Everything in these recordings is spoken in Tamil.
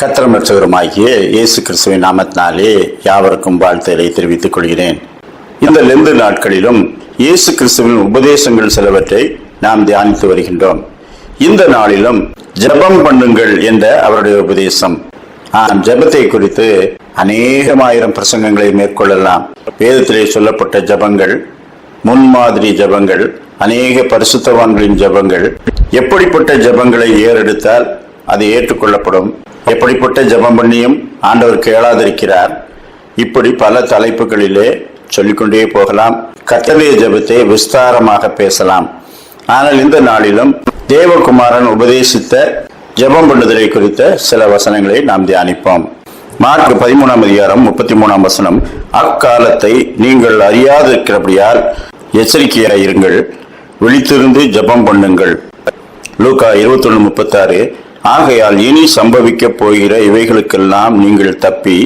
கத்திரமற்றவருமாகிய இயேசு கிறிஸ்துவின் நாமத்தினாலே யாவருக்கும் வாழ்த்துகளை தெரிவித்துக் கொள்கிறேன். இந்த லெந்து நாட்களிலும் இயேசு கிறிஸ்துவின் உபதேசங்கள் சிலவற்றை நாம் தியானித்து வருகின்றோம். இந்த நாளிலும் ஜெபம் பண்ணுங்கள் என்ற அவருடைய உபதேசம். ஆம் ஜெபத்தை குறித்து அநேகமாயிரம் பிரசங்கங்களை மேற்கொள்ளலாம். வேதத்திலே சொல்லப்பட்ட ஜெபங்கள் முன்மாதிரி ஜெபங்கள் அநேக பரிசுத்தவான்களின் ஜெபங்கள் எப்படிப்பட்ட ஜெபங்களை ஏறெடுத்தால் அது ஏற்றுக்கொள்ளப்படும்? எப்படிப்பட்ட ஜெபம் பண்ணியும் ஆண்டவர் கேளாதிருக்கிறார். இப்படி பல தலைப்புகளிலே சொல்லிக்கொண்டே போகலாம். கத்தடைய ஜெபத்தை விஸ்தாரமாக பேசலாம். ஆனால் இந்த நாளிலும் தேவகுமாரன் உபதேசித்த ஜெபம் பண்ணுதலை குறித்த சில வசனங்களை நாம் தியானிப்போம். மார்க் பதிமூணாம் அதிகாரம் முப்பத்தி மூணாம் வசனம் அக்காலத்தை நீங்கள் அறியாதிருக்கிறபடியால் எச்சரிக்கையாயிருங்கள். விழித்திருந்து ஜெபம் பண்ணுங்கள். லூகா இருபத்தொன்னு முப்பத்தாறு ஆகையால் இனி சம்பவிக்கப் போகிற இவைகளுக்கெல்லாம் நீங்கள் தப்பி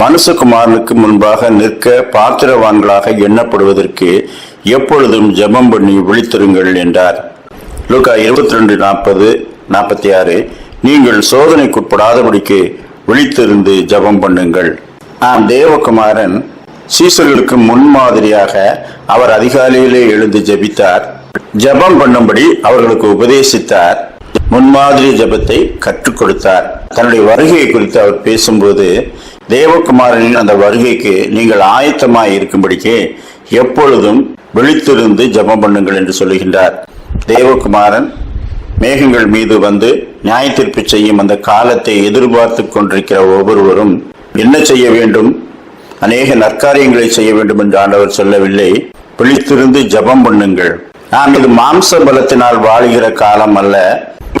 மனுஷகுமாரனுக்கு முன்பாக நிற்க பாத்திரவான்களாக எண்ணப்படுவதற்கு எப்பொழுதும் ஜெபம் பண்ணி விழித்திருங்கள் என்றார். லூகா இருபத்தி ரெண்டு நாற்பது நாற்பத்தி ஆறு நீங்கள் சோதனைக்குட்படாதபடிக்கு விழித்திருந்து ஜெபம் பண்ணுங்கள். ஆம் தேவகுமாரன் சீசர்களுக்கு முன்மாதிரியாக அவர் அதிகாலையிலே எழுந்து ஜெபித்தார். ஜெபம் பண்ணும்படி அவர்களுக்கு உபதேசித்தார். முன்மாதிரி ஜெபத்தை கற்றுக் கொடுத்தார். தன்னுடைய வருகையை குறித்து அவர் பேசும்போது தேவகுமாரனின் அந்த வருகைக்கு நீங்கள் ஆயத்தமாய் இருக்கும்படிக்கு எப்பொழுதும் விழித்திருந்து ஜெபம் பண்ணுங்கள் என்று சொல்லுகின்றார். தேவகுமாரன் மேகங்கள் மீது வந்து நியாயத்திற்பு செய்யும் அந்த காலத்தை எதிர்பார்த்து கொண்டிருக்கிற ஒவ்வொருவரும் என்ன செய்ய வேண்டும்? அநேக நற்காரியங்களை செய்ய வேண்டும் என்று ஆண்டவர் சொல்லவில்லை. விழித்திருந்து ஜெபம் பண்ணுங்கள். நாம் இது மாம்ச பலத்தினால் வாழுகிற காலம் அல்ல.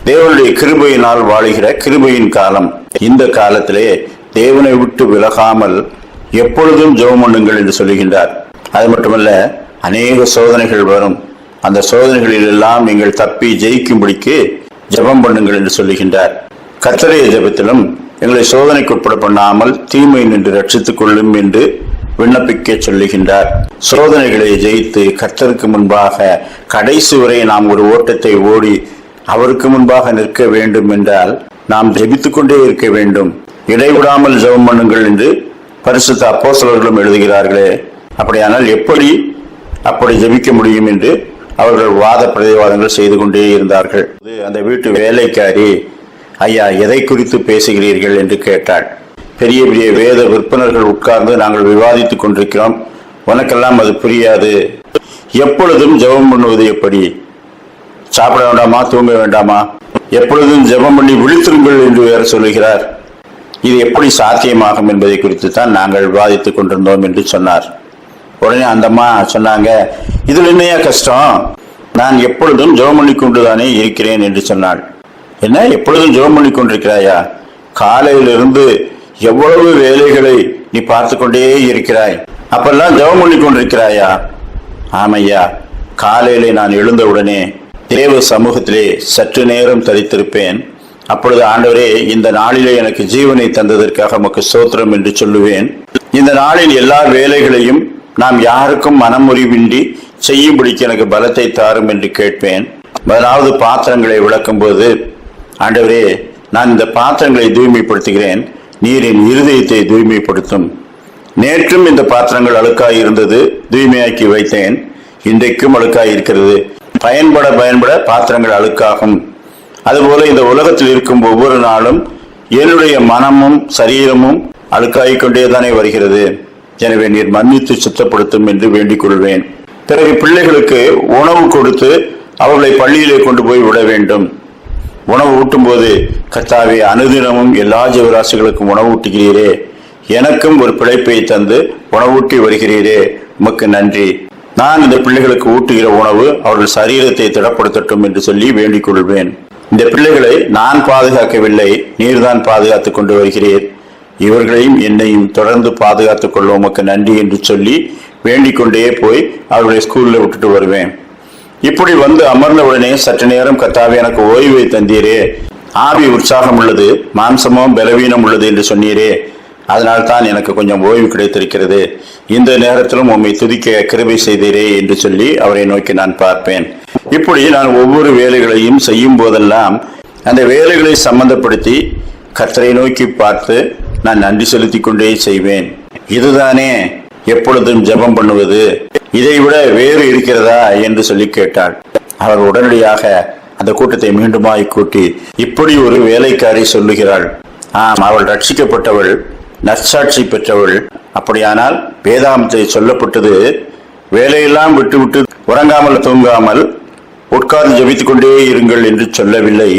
தேவனுடைய கிருபையினால் வாழுகிற கிருபையின் காலம். இந்த காலத்திலே தேவனை விட்டு விலகாமல் எப்பொழுதும் ஜெபம் பண்ணுங்கள் என்று சொல்லுகின்றார். அது மட்டுமல்ல அநேக சோதனைகள் வரும். அந்த சோதனைகளில் எல்லாம் நீங்கள் தப்பி ஜெயிக்கும்படிக்கு ஜெபம் பண்ணுங்கள் என்று சொல்லுகின்றார். கத்தரைய ஜெபத்திலும் எங்களை சோதனைக்குட்பட பண்ணாமல் தீமை நின்று ரட்சித்துக் கொள்ளும் என்று விண்ணப்பிக்க சொல்லுகின்றார். சோதனைகளை ஜெயித்து கர்த்தருக்கு முன்பாக கடைசி வரை நாம் ஒரு ஓட்டத்தை ஓடி அவருக்கு முன்பாக நிற்க வேண்டும் என்றால் நாம் ஜெபித்துக் கொண்டே இருக்க வேண்டும். இடைவிடாமல் ஜெபம் பண்ணுங்கள் என்று பரிசுத்த அப்போசலர்களும் எழுதுகிறார்களே. அப்படியானால் எப்படி அப்படி ஜெபிக்க முடியும் என்று அவர்கள் வாத பிரதிவாதங்கள் செய்து கொண்டே இருந்தார்கள். அந்த வீட்டு வேலைக்காரி ஐயா எதை குறித்து பேசுகிறீர்கள்? என்று கேட்டாள். பெரிய பெரிய வேத விற்பனர்கள் உட்கார்ந்து நாங்கள் விவாதித்துக் கொண்டிருக்கிறோம். உனக்கெல்லாம் அது புரியாது. எப்பொழுதும் ஜெபம் பண்ணுவது எப்படி? சாப்பிட வேண்டாமா தூங்க வேண்டாமா? எப்பொழுதும் ஜெபம் பண்ணி விழித்திருங்கள் என்று வேற சொல்லுகிறார். இது எப்படி சாத்தியமாகும் என்பதை குறித்து தான் நாங்கள் விவாதித்துக் கொண்டிருந்தோம் என்று சொன்னார். உடனே அந்த அம்மா சொன்னாங்க இதில் என்னையா கஷ்டம்? நான் எப்பொழுதும் ஜெபம் பண்ணி கொண்டுதானே இருக்கிறேன் என்று சொன்னாள். என்ன? எப்பொழுதும் ஜெபம் பண்ணி கொண்டிருக்கிறாயா? காலையிலிருந்து எவ்வளவு வேலைகளை நீ பார்த்து கொண்டே இருக்கிறாய்? அப்பெல்லாம் ஜெபம் பண்ணி கொண்டிருக்கிறாயா? ஆமையா காலையில நான் எழுந்தவுடனே தேவ சமூகத்திலே சற்று நேரம் தரித்திருப்பேன். அப்பொழுது ஆண்டவரே இந்த நாளிலே எனக்கு ஜீவனை தந்ததற்காக உமக்கு சோத்திரம் என்று சொல்லுவேன். இந்த நாளில் எல்லா வேலைகளையும் நாம் யாருக்கும் மனமுறிவின்றி செய்யும்படிக்கு எனக்கு பலத்தை தாரும் என்று கேட்பேன். முதலாவது பாத்திரங்களை விளக்கும்போது ஆண்டவரே நான் இந்த பாத்திரங்களை தூய்மைப்படுத்துகிறேன். நீரின் இருதயத்தை தூய்மைப்படுத்தும். நேற்றும் இந்த பாத்திரங்கள் அழுக்காய் இருந்தது தூய்மையாக்கி வைத்தேன். இன்றைக்கும் அழுக்காய் இருக்கிறது. பயன்பட பயன்பட பாத்திரங்கள் அழுக்காகும். அதுபோல இந்த உலகத்தில் இருக்கும் ஒவ்வொரு நாளும் என்னுடைய மனமும் சரீரமும் அழுக்காகிக் கொண்டேதானே வருகிறது. எனவே நீர் மன்னித்து சுத்தப்படுத்தும் என்று வேண்டிக் கொள்வேன். பிறகு பிள்ளைகளுக்கு உணவு கொடுத்து அவர்களை பள்ளியிலே கொண்டு போய் விட வேண்டும். உணவு ஊட்டும் போது கர்த்தாவே அனுதினமும் எல்லா ஜீவராசிகளுக்கும் உணவு ஊட்டுகிறீரே. எனக்கும் ஒரு பிழைப்பை தந்து உணவூட்டி வருகிறீரே. உமக்கு நன்றி. நான் இந்த பிள்ளைகளுக்கு ஊட்டுகிற உணவு அவர்கள் சரீரத்தை திடப்படுத்தட்டும் என்று சொல்லி வேண்டிக் கொள்வேன். இந்த பிள்ளைகளை நான் பாதுகாக்கவில்லை நீர்தான் பாதுகாத்துக் கொண்டு வருகிறீர் இவர்களையும் என்னையும் தொடர்ந்து பாதுகாத்துக் கொள்ள உமக்கு நன்றி என்று சொல்லி வேண்டிக் கொண்டே போய் அவர்களை ஸ்கூலில் விட்டுட்டு வருவேன். இப்படி வந்து அமர்ந்த உடனே சற்று நேரம் கத்தாவே எனக்கு ஓய்வை தந்தீரே. ஆவி உற்சாகம் உள்ளது மாம்சமோ பலவீனம் உள்ளது என்று சொன்னீரே. அதனால் தான் எனக்கு கொஞ்சம் ஓய்வு கிடைத்திருக்கிறது. இந்த நேரத்திலும் உம்மை துதிக்க கிருபை செய்தீரே என்று சொல்லி அவரை நோக்கி நான் பார்ப்பேன். இப்படி நான் ஒவ்வொரு வேலைகளையும் செய்யும் போதெல்லாம் அந்த வேலைகளை சம்பந்தப்படுத்தி கர்த்தரை நோக்கி பார்த்து நான் நன்றி செலுத்தி கொண்டே செய்வேன். இதுதானே எப்பொழுதும் ஜெபம் பண்ணுவது? இதை விட வேறு இருக்கிறதா என்று சொல்லி கேட்டாள். அவர் உடனடியாக அந்த கூட்டத்தை மீண்டுமாய் கூட்டி இப்படி ஒரு வேலைக்காரி சொல்லுகிறாள். ஆம் அவள் ரட்சிக்கப்பட்டவள். நற்சாட்சி பெற்றவள் அப்படியானால் வேதாமத்தை சொல்லப்பட்டது வேலையெல்லாம் விட்டுவிட்டு உறங்காமல் தூங்காமல் உட்கார்ந்து ஜபித்துக் கொண்டே இருங்கள் என்று சொல்லவில்லை.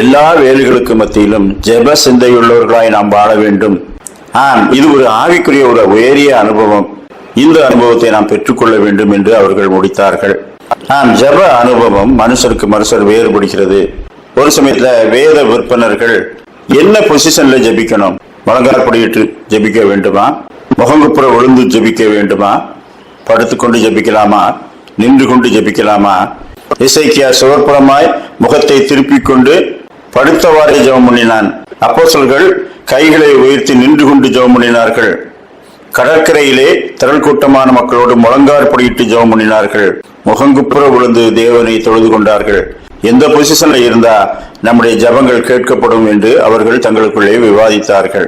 எல்லா வேலைகளுக்கு மத்தியிலும் ஜெப சிந்தையுள்ளவர்களாய் நாம் வாழ வேண்டும். ஆம் இது ஒரு ஆவிக்குரிய ஒரு உயரிய அனுபவம். இந்த அனுபவத்தை நாம் பெற்றுக்கொள்ள வேண்டும் என்று அவர்கள் முடித்தார்கள். ஆம் ஜெப அனுபவம் மனுஷருக்கு மனுஷர் வேறுபடுகிறது. ஒரு சமயத்துல வேத விற்பனர்கள் என்ன பொசிஷன்ல ஜெபிக்கணும்? முழங்கால் ஜபிக்க ஜெபிக்க வேண்டுமா? முகங்குப்புற விழுந்து ஜெபிக்க வேண்டுமா? படுத்துக்கொண்டு ஜெபிக்கலாமா? நின்று கொண்டு ஜெபிக்கலாமா? இசைக்கியா சுவர்புறமாய் முகத்தை திருப்பிக் கொண்டு படுத்தவாறே ஜெபம் பண்ணினான். அப்போசல்கள் கைகளை உயர்த்தி நின்று கொண்டு ஜெபம் பண்ணினார்கள். கடற்கரையிலே திரள் கூட்டமான மக்களோடு முழங்கார் படியிட்டு ஜெபம் பண்ணினார்கள். முகங்குப்புற விழுந்து தேவனை தொழுது கொண்டார்கள். எந்த பொசிஷன்ல இருந்தா நம்முடைய ஜெபங்கள் கேட்கப்படும் என்று அவர்கள் தங்களுக்குள்ளே விவாதித்தார்கள்.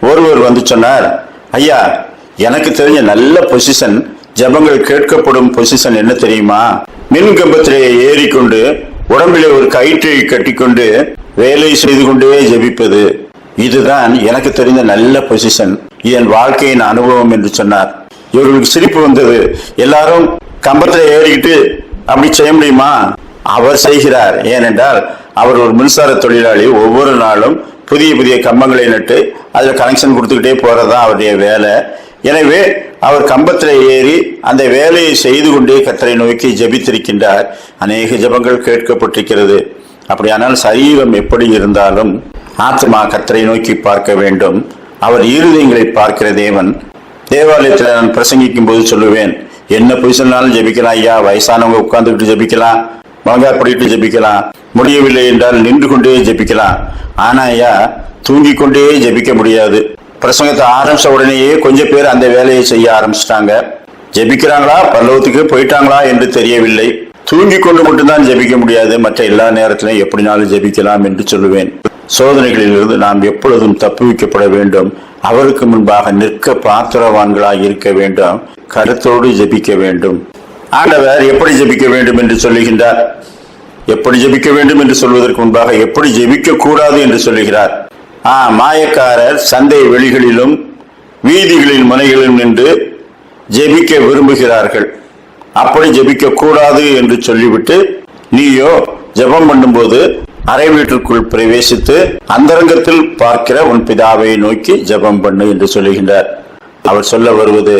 ஒருவர் வந்து சொன்னார் ஐயா எனக்கு தெரிஞ்ச நல்ல பொசிஷன் ஜெபங்கள் கேட்கப்படும் பொசிஷன் என்ன தெரியுமா? மின் கம்பத்திலே ஏறிக்கொண்டு உடம்பிலே ஒரு கயிற்றை கட்டிக்கொண்டு வேலை செய்து கொண்டே ஜெபிப்பது. இதுதான் எனக்கு தெரிந்த நல்ல பொசிஷன் என் வாழ்க்கையின் அனுபவம் என்று சொன்னார். இவர்களுக்கு சிரிப்பு வந்தது. எல்லாரும் கம்பத்தில் ஏறிக்கிட்டு அப்படி செய்ய முடியுமா? அவர் செய்கிறார். ஏனென்றால் அவர் ஒரு மின்சார தொழிலாளி ஒவ்வொரு நாளும் புதிய புதிய கம்பங்களை நட்டு அதில் கனெக்ஷன் கொடுத்துக்கிட்டே போறதுதான் அவருடைய வேலை. எனவே அவர் கம்பத்தில் ஏறி அந்த வேலையை செய்து கொண்டே கத்தரை நோக்கி ஜெபித்திருக்கின்றார். அநேக ஜெபங்கள் கேட்கப்பட்டிருக்கிறது. அப்படியானால் சரீரம் எப்படி இருந்தாலும் ஆத்மா கத்தரை நோக்கி பார்க்க வேண்டும். அவர் இருதயங்களை பார்க்கிற தேவன். தேவாலயத்தில் நான் பிரசங்கிக்கும் போது சொல்லுவேன் என்ன பொசிஷன்னாலும் ஜெபிக்கலாம் ஐயா வயசானவங்க உட்காந்துக்கிட்டு ஜெபிக்கலாம். வாங்க படிட்டு ஜெபிக்கலாம். முடியவில்லை என்றால் நின்று கொண்டே ஜெபிக்கலாம். ஆனா ஐயா தூங்கிக் கொண்டே ஜெபிக்க முடியாது. பிரசங்கத்தை ஆரம்பிச்ச உடனேயே கொஞ்சம் பேர் அந்த வேலையை செய்ய ஆரம்பிச்சிட்டாங்க. ஜெபிக்கிறாங்களா? பல்லவத்துக்கு போயிட்டாங்களா என்று தெரியவில்லை. தூங்கிக் கொண்டு மட்டும்தான் ஜெபிக்க முடியாது. மற்ற எல்லா நேரத்திலும் எப்படினாலும் ஜெபிக்கலாம் என்று சொல்லுவேன். சோதனைகளிலிருந்து நாம் எப்பொழுதும் தப்புவிக்கப்பட வேண்டும். அவருக்கு முன்பாக நிற்க பாத்திரவான்களாக இருக்க வேண்டும். கருத்தோடு ஜெபிக்க வேண்டும். ஆண்டவர் எப்படி ஜெபிக்க வேண்டும் என்று சொல்லுகின்றார்? எப்படி ஜெபிக்க வேண்டும் என்று சொல்வதற்கு முன்பாக எப்படி ஜெபிக்க கூடாது என்று சொல்லுகிறார்? ஆ மாயக்காரர் சந்தை வெளிகளிலும் வீதிகளின் முனைகளிலும் நின்று ஜெபிக்க விரும்புகிறார்கள். அப்படி ஜெபிக்க கூடாது என்று சொல்லிவிட்டு நீயோ ஜெபம் பண்ணும்போது அறை வீட்டிற்குள் பிரவேசித்து அந்தரங்கத்தில் பார்க்கிற உன் பிதாவை நோக்கி ஜெபம் பண்ணு என்று சொல்லுகின்றார். அவர் சொல்ல வருவது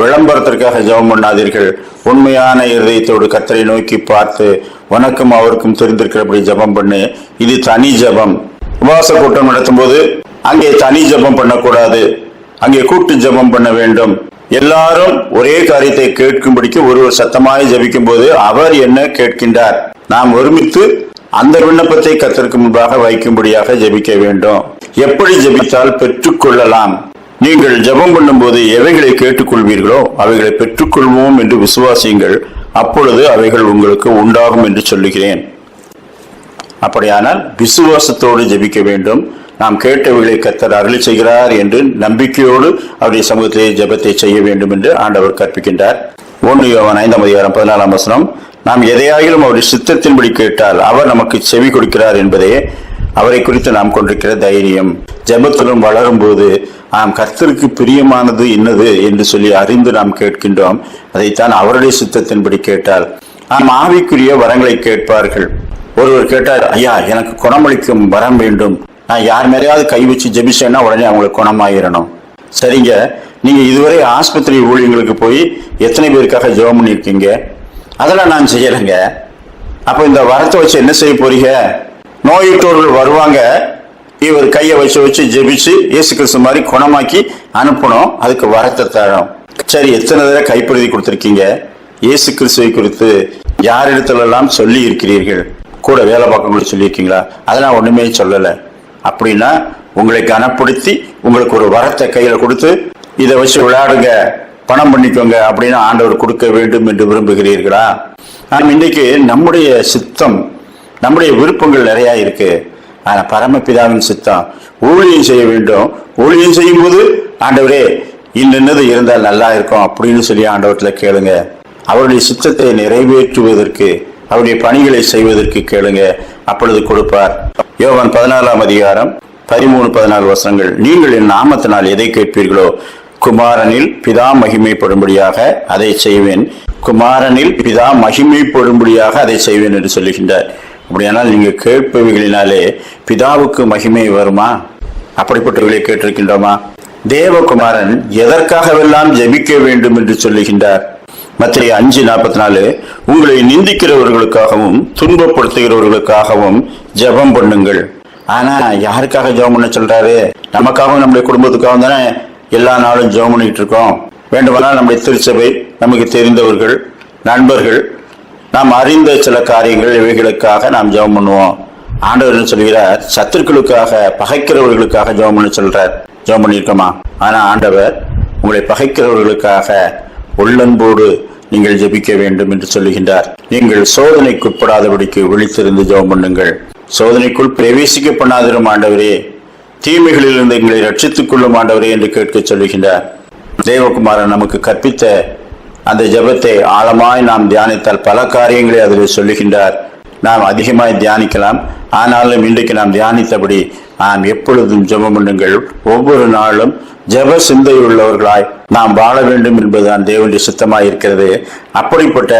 விளம்பரத்திற்காக ஜெபம் பண்ணாதீர்கள். உண்மையான இருதயத்தோடு கத்தரை நோக்கி பார்த்து உனக்கும் அவருக்கும் தெரிந்திருக்கிறபடி ஜெபம் பண்ணு. இது தனி ஜெபம். உபவாச கூட்டம் நடத்தும்போது அங்கே தனி ஜெபம் பண்ணக்கூடாது. அங்கே கூட்டு ஜெபம் பண்ண வேண்டும். எல்லாரும் ஒரே காரியத்தை கேட்கும்படிக்கு ஒருவர் சத்தமாய் ஜபிக்கும் போது அவர் என்ன கேட்கின்றார்? நாம் ஒருமித்து அந்த விண்ணப்பத்தை கத்தருக்கு முன்பாக வைக்கும்படியாக ஜெபிக்க வேண்டும். எப்படி ஜெபித்தால் பெற்றுக்கொள்ளலாம்? நீங்கள் ஜெபம் பண்ணும்போது எவைகளை கேட்டுக்கொள்வீர்களோ அவைகளை பெற்றுக்கொள்வோம் என்று விசுவாசியுங்கள். அப்பொழுது அவைகள் உங்களுக்கு உண்டாகும் என்று சொல்லுகிறேன். அப்படியானால் விசுவாசத்தோடு ஜெபிக்க வேண்டும். நாம் கேட்டவைகளை கத்தர் அருளி செய்கிறார் என்று நம்பிக்கையோடு அவருடைய சமூகத்திலே ஜெபத்தை செய்ய வேண்டும் என்று ஆண்டவர் கற்பிக்கின்றார். ஒன்று யோவன் ஐந்தாம் அதிகாரம் பதினாலாம் வசனம். நாம் எதையாயிலும் அவருடைய சித்தத்தின்படி கேட்டால் அவர் நமக்கு செவி கொடுக்கிறார் என்பதே அவரை குறித்து நாம் கொண்டிருக்கிற தைரியம். ஜபத்திலும் வளரும் போது நாம் கர்த்தருக்கு பிரியமானது என்னது என்று சொல்லி அறிந்து நாம் கேட்கின்றோம். அதைத்தான் அவருடைய சித்தத்தின்படி கேட்டால் நாம் ஆவிக்குரிய வரங்களை கேட்பார்கள். ஒருவர் கேட்டார் ஐயா எனக்கு குணமளிக்கும் வரம் வேண்டும். நான் யார் மேலேயாவது கை வச்சு ஜெபிச்சேன்னா உடனே அவங்களுக்கு குணமாயிரணும். சரிங்க நீங்க இதுவரை ஆஸ்பத்திரி ஊழியங்களுக்கு போய் எத்தனை பேருக்காக ஜெபம் பண்ணியிருக்கீங்க? அதெல்லாம் நான் செய்யலைங்க. அப்போ இந்த வரத்தை வச்சு என்ன செய்ய போறீங்க? நோயுற்றோர்கள் வருவாங்க. இவர் கையை வச்சு வச்சு ஜெபிச்சு இயேசு கிறிஸ்து மாதிரி குணமாக்கி அனுப்பணும். அதுக்கு வரத்தை தரணும். சரி எத்தனை தடவை கைப்பிரதி கொடுத்துருக்கீங்க? இயேசு கிறிஸ்துவை குறித்து யாரிடத்துலெல்லாம் சொல்லி இருக்கிறீர்கள்? கூட வேலை பார்க்கக்கூடிய சொல்லியிருக்கீங்களா? அதெல்லாம் ஒண்ணுமே சொல்லலை. அப்படின்னா உங்களை கனப்படுத்தி உங்களுக்கு ஒரு வரத்தை கையில கொடுத்து இதை வச்சு விளையாடுங்க பணம் பண்ணிக்கோங்க அப்படின்னு ஆண்டவர் கொடுக்க வேண்டும் என்று விரும்புகிறீர்களா? நாம் இன்னைக்கு நம்முடைய சித்தம் நம்முடைய விருப்பங்கள் நிறையா இருக்குது ஆனா பரமபிதாவின் சித்தம் ஊழியம் செய்ய வேண்டும். ஊழியம் செய்யும் போது ஆண்டவரே இன்னது இருந்தால் நல்லா இருக்கும் அப்படின்னு சொல்லி ஆண்டவரத்துல கேளுங்க. அவருடைய சித்தத்தை நிறைவேற்றுவதற்கு அவருடைய பணிகளை செய்வதற்கு கேளுங்க. அப்பொழுது கொடுப்பார். யோவன் பதினாலாம் அதிகாரம் பதிமூணு பதினாலு வசனங்கள். நீங்கள் என் நாமத்தினால் எதை கேட்பீர்களோ குமாரனில் பிதா மகிமைப்படும்படியாக அதை செய்வேன். குமாரனில் பிதா மகிமைப்படும்படியாக அதை செய்வேன் என்று சொல்லுகின்றார். அப்படியானால் நீங்கள் கேட்பவைகளினாலே பிதாவுக்கு மகிமை வருமா? அப்படிப்பட்டவர்களை கேட்டிருக்கின்றோமா? தேவகுமாரன் எதற்காகவெல்லாம் ஜெபிக்க வேண்டும் என்று சொல்லுகின்றார்? மத்திய அஞ்சு நாற்பத்தி நாலு உங்களை நிந்திக்கிறவர்களுக்காகவும் துன்பப்படுத்துகிறவர்களுக்காகவும் ஜெபம் பண்ணுங்கள். ஆனா யாருக்காக ஜெபம் பண்ண சொல்றாரு? நமக்காகவும் நம்முடைய குடும்பத்துக்காகவும் தானே எல்லா நாளும் ஜெபம் பண்ணிட்டு இருக்கோம். வேண்டுமானால் நம்முடைய திருச்சபை நமக்கு தெரிந்தவர்கள் நண்பர்கள் நாம் அறிந்த சில காரியங்கள் இவைகளுக்காக நாம் ஜெபம் பண்ணுவோம். ஆண்டவர் சொல்கிறார் சத்துருக்களுக்காக பகைக்கிறவர்களுக்காக ஜெபம் பண்ண சொல்றார். ஜெபம் பண்ணியிருக்கோமா? ஆனா ஆண்டவர் உங்களை பகைக்கிறவர்களுக்காக உள்ளன்போடு நீங்கள் ஜெபிக்க வேண்டும் என்று சொல்லுகின்றார். நீங்கள் சோதனைக்குட்படாதபடிக்கு விழித்திருந்து ஜெபம் பண்ணுங்கள். சோதனைக்குள் பிரவேசிக்க பண்ணாதிரும் ஆண்டவரே. தீமைகளிலிருந்து எங்களை ரட்சித்துக் கொள்ளும் ஆண்டவரே என்று கேட்க சொல்லுகின்றார். தேவகுமாரன் நமக்கு கற்பித்த அந்த ஜெபத்தை ஆழமாய் நாம் தியானித்தால் பல காரியங்களை அதில் சொல்லுகின்றார். நாம் அதிகமாய் தியானிக்கலாம். ஆனாலும் இன்றைக்கு நாம் தியானித்தபடி நாம் எப்பொழுதும் ஜெபம் பண்ணுங்கள். ஒவ்வொரு நாளும் ஜெப சிந்தையுள்ளவர்களாய் நாம் வாழ வேண்டும் என்பதுதான் தேவனுடைய சித்தமாய் இருக்கிறது. அப்படிப்பட்ட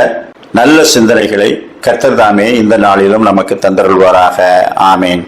நல்ல சிந்தனைகளை கத்தர்தாமே இந்த நாளிலும் நமக்கு தந்தருள்வாராக. ஆமேன்.